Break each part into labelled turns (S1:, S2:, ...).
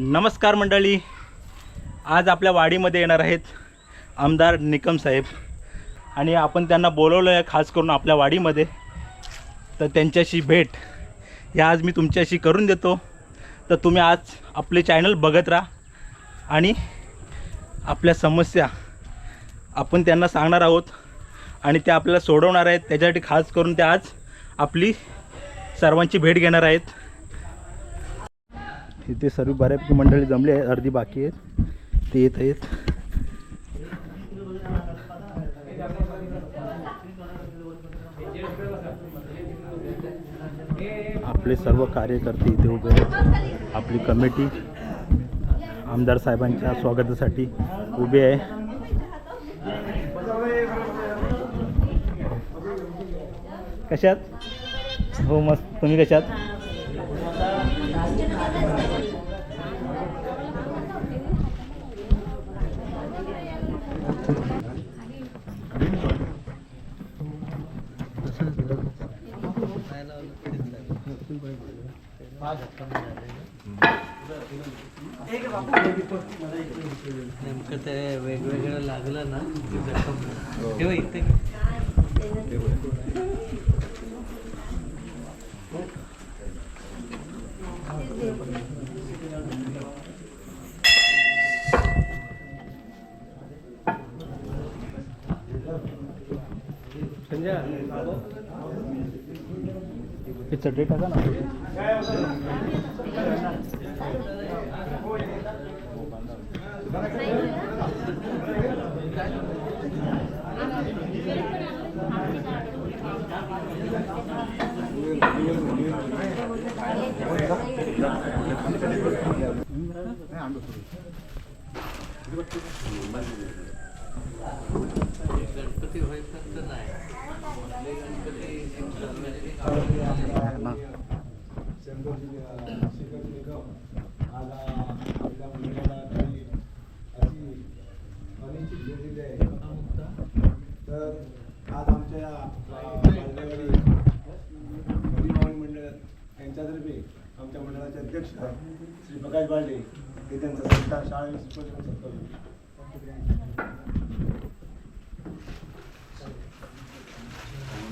S1: नमस्कार मंडळी. आज आपल्या वाडीमध्ये येणार आहेत आमदार निकम साहेब. आणि आपण त्यांना बोलवलं आहे खास करून आपल्या वाडीमध्ये. तर त्यांच्याशी भेट ह्या आज मी तुमच्याशी करून देतो. तर तुम्ही आज आपले चॅनल बघत राहा. आणि आपल्या समस्या आपण त्यांना सांगणार आहोत. आणि त्या आपल्याला सोडवणार आहेत. त्याच्यासाठी खास करून ते आज आपली सर्वांची भेट घेणार आहेत. इथे सर्व बऱ्यापैकी मंडळी जमली आहेत अर्धी बाकी आहेत. ते येत आहेत. आपले सर्व कार्यकर्ते इथे उभे आहेत. आपली कमिटी आमदार साहेबांच्या स्वागतासाठी उभे आहे. कशात? हो मस्त. तुम्ही कशात?
S2: नेमकं ते वेगवेगळं लागलं ना की जखम तेव्हा इथे
S1: हे चटई टाका ना?
S2: गणपती होईपर्यंत नाही आपले गणपती एक सर्वांनी
S3: आहे तर आज आमच्या मंडळ यांच्यातर्फे आमच्या मंडळाचे अध्यक्ष श्री प्रकाश बाळे हे त्यांचा सत्कार शाळेत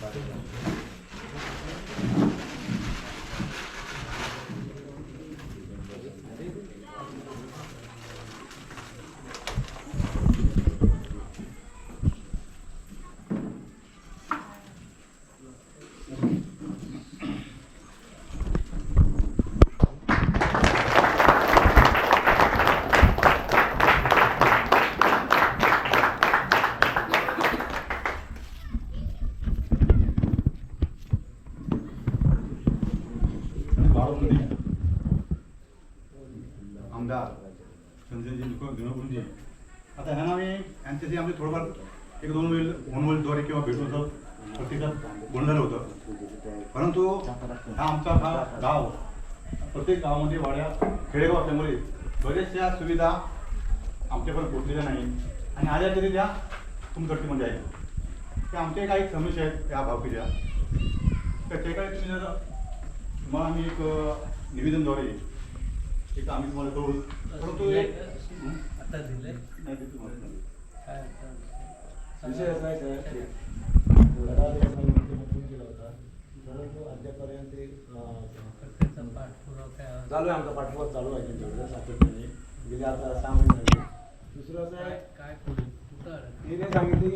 S4: 감사합니다. आता ह्यांना आम्ही यांच्याशी आमचे थोडंफार एक दोन वेळ फोनवरद्वारे किंवा भेट होतं प्रत्येकात होतं. परंतु हा आमचा हा गाव प्रत्येक गावामध्ये वाड्या खेडेगाव असल्यामुळे बऱ्याचशा सुविधा आमच्यापर्यंत पोचलेल्या नाही. आणि आल्या तरी त्या तुमच्यामध्ये आहेत. त्या आमच्या काही समस्या आहेत या. भावकीच्या तर ते काही तुम्ही जर तुम्हाला आम्ही एक निवेदनद्वारे एक आम्ही तुम्हाला करू. परंतु एक हं?
S2: आता दिले. काय?
S3: विषय असा आहे साहेब की बराच दिवसांनी मुख्यमंत्री केला होता परंतु अद्यापर्यंत
S2: त्याचा पाठपुरावा काय
S3: चालू आहे आमचा पाठपुरावा चालू आहे त्यांच्याकडे सातत्याने गेले आता सहा महिने दुसरं असं आहे
S2: काय?
S3: तिने सांगितली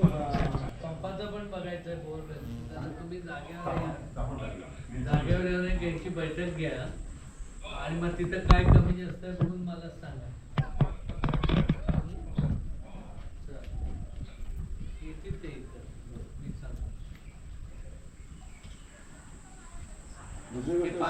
S2: पंपाचं पण बघायचंय बोर तुम्ही जागेवर. जागेवर येऊन यांची बैठक घ्या आणि मग तिथं काय कमी जास्त आहे म्हणून मला सांगा चल. येतील ते इथं मी सांगतो
S3: दुसरी
S2: हे
S3: गोष्ट
S2: पाण्याची साठवण टाकी तर करायला
S4: चालेल, चालेल.
S3: त्याच्यामध्ये
S2: आता आहे ना, आता तुम्हाला समजा आता- आता उगाच आपलं तुम्हाला मी हळूहळू करणार.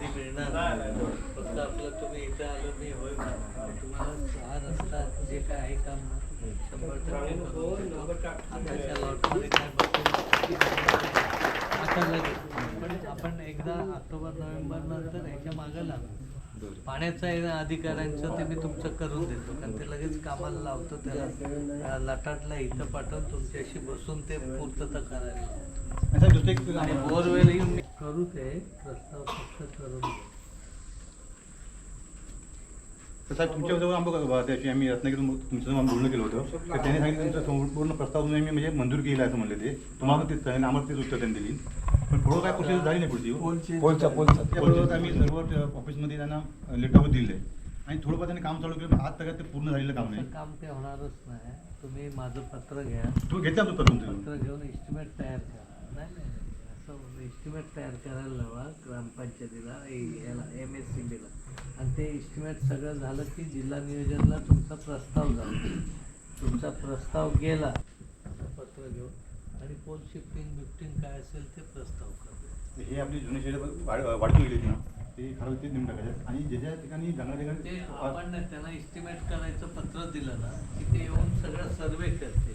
S2: काही मिळणार. फक्त आपलं तुम्ही इथं आलं मी होय तुम्हाला सहा रस्ते जे काय आहे काम शंभर टक्के आताच्या लॉटमध्ये काय आता लगेच. पण आपण एकदा ऑक्टोबर नोव्हेंबर नंतर ह्याच्या मागं लागू. पाण्याचा अधिकाऱ्यांचं ते मी तुमचं करून देतो. कारण ते लगेच कामाला लावतो त्याला. लटाटला इथं पाठवून तुमच्याशी बसून ते पूर्तता करायला लावतो. आणि बोरवेल मी करू ते प्रस्ताव फक्त करून देतो.
S4: तर साहेब तुमच्याजवळ आम्हाला त्याची आम्ही रत्नागिरी आम्ही बोलणं केलं होतं. तर त्यांनी सांगितलं तुमचा संपूर्ण प्रस्ताव तुम्ही आम्ही म्हणजे मंजूर केला असं म्हणले ते. तुम्हाला तेच सांगितलं आम्हाला तेच उत्तर त्यांनी दिली. पण पुढं काय प्रोसेस झाली नाही पुढची.
S3: पोलचा. पोलचा
S4: त्याबरोबर आम्ही सर्व ऑफिसमध्ये त्यांना लेटर दिले आणि थोडंफार त्यांनी काम चालू केलं पण आज तक ते पूर्ण झालेलं काम नाही.
S2: तुमचं काम ते होणारच नाही. तुम्ही माझं पत्र घ्या.
S4: तुम्ही घेतला तुमचं तुमचं?
S2: पत्र घेऊन एस्टिमेट तयार करा. नाही नाही असं एस्टिमेट तयार करायला लावा ग्रामपंचायतीला याला एम एस सी बीला आणि ते एस्टिमेट सगळं झालं की जिल्हा नियोजनला तुमचा प्रस्ताव झाला. तुमचा प्रस्ताव गेला पत्र घेऊन. आणि पोल शिफ्टिंग बिफ्टिंग काय असेल ते प्रस्ताव करा.
S4: हे आपली जुने शेड वाढ वाढती गेली ना. ते खरं ते देऊन टाकायचे. आणि ज्या ज्या ठिकाणी
S2: ते
S4: ठिकाणी
S2: आपण ना त्यांना एस्टिमेट करायचं पत्र दिलं ना की ते येऊन सगळं सर्वे करते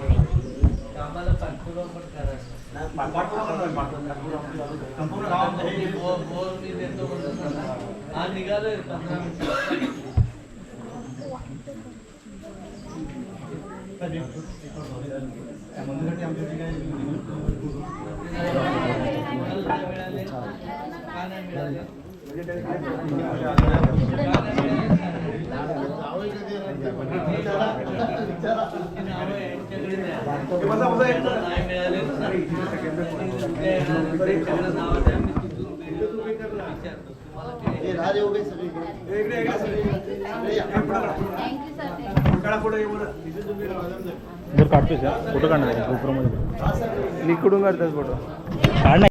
S2: निघालोय पंधरा
S4: मंदिरासाठी आमच्या
S2: ठिकाणी मिळाले का नाही मिळाले नाही मिळाले ना त्यांच्याकडे नाव द्या मी तिथून विचारतो तुम्हाला काय
S1: जर काढतोस फोटो काढणार
S3: इकडून काढतात फोटो
S1: काढ